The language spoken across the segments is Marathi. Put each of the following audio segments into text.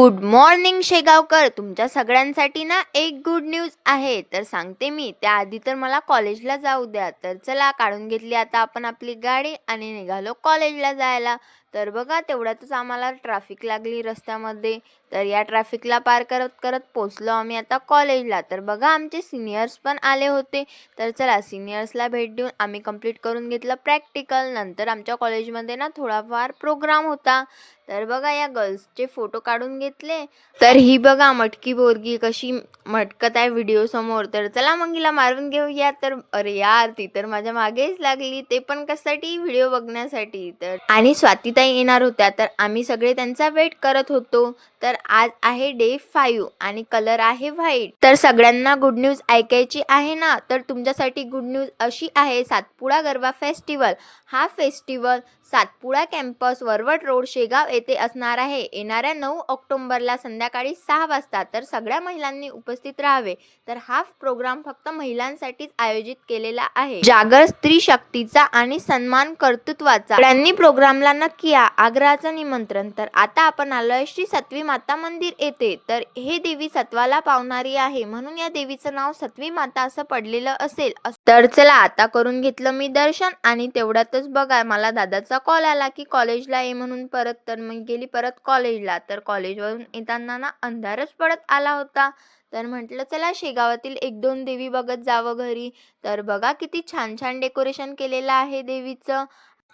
Good morning Shegaonkar. तुमच्या सगळ्यांसाठी ना एक गुड न्यूज आहे. तर सांगते मी त्याआधी तर मला कॉलेजला जाऊ द्या. तर चला काढून घेतली आता आपण आपली गाडी आणि निघालो कॉलेजला जायला. तर बघा तेवढ्यातच आम्हाला ट्रॅफिक लागली रस्त्यामध्ये. तर या ट्रॅफिकला पार करत करत पोचलो आम्ही आता कॉलेजला तर बघा आमचे सिनियर्स पण आले होते. तर चला सिनियर्सला भेट देऊन आम्ही कंप्लीट करून घेतलं प्रॅक्टिकल नंतर आमच्या कॉलेजमध्ये ना थोडाफार प्रोग्राम होता. तर बघा या गर्ल्सचे फोटो काढून घेतले. तर ही बघा मटकी बोरगी कशी मटकत आहे व्हिडिओ समोर. तर चला मग हिला मारून घेऊया. तर अरे यार ती तर माझ्या मागेच लागली. ते पण कशासाठी? व्हिडिओ बघण्यासाठी. तर आणि स्वाती स्वातीताई येणार होत्या. तर आम्ही सगळे त्यांचा वेट करत होतो. तर आज आहे डे फाईव्ह आणि कलर आहे व्हाईट तर सगळ्यांना गुड न्यूज ऐकायची आहे ना? तर तुमच्यासाठी गुड न्यूज अशी आहे. सातपुडा गरबा फेस्टिवल हा festival Satpuda campus Warwat road Shegaon येथे असणार आहे. येणाऱ्या नऊ ऑक्टोंबरला संध्याकाळी सहा वाजता तर सगळ्या महिलांनी उपस्थित राहावे. तर हा प्रोग्राम फक्त महिलांसाठीच आयोजित केलेला आहे. जागर स्त्री शक्तीचा आणि सन्मान कर्तृत्वाचा. त्यांनी प्रोग्रामला नक्की या आग्रहाचं निमंत्रण. तर आता आपण आलोय श्री सत्वी माता मंदिर येथे. तर हे देवी सत्वाला पावणारी आहे. म्हणून या देवीचं नाव सत्वी माता असं पडलेलं असेल. तर चला आता करून घेतलं मी दर्शन आणि तेवढ्यातच बघा मला दादाचा कॉल आला की कॉलेजला ये म्हणून परत. तर मी गेली परत कॉलेजला तर कॉलेजवरून येताना ना अंधारच पडत आला होता. तर म्हटलं चला शेगावातील एक दोन देवी बघत जावं घरी. तर बघा किती छान छान डेकोरेशन केलेलं आहे देवीचं.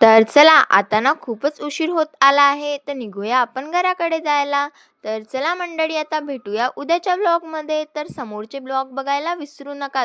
तर चला आता ना खूपच उशीर होत आला आहे तर निघूया आपण घराकडे जायला. तर चला मंडळी आता भेटूया उद्याच्या ब्लॉगमध्ये तर समोरचे ब्लॉग बघायला विसरू नका.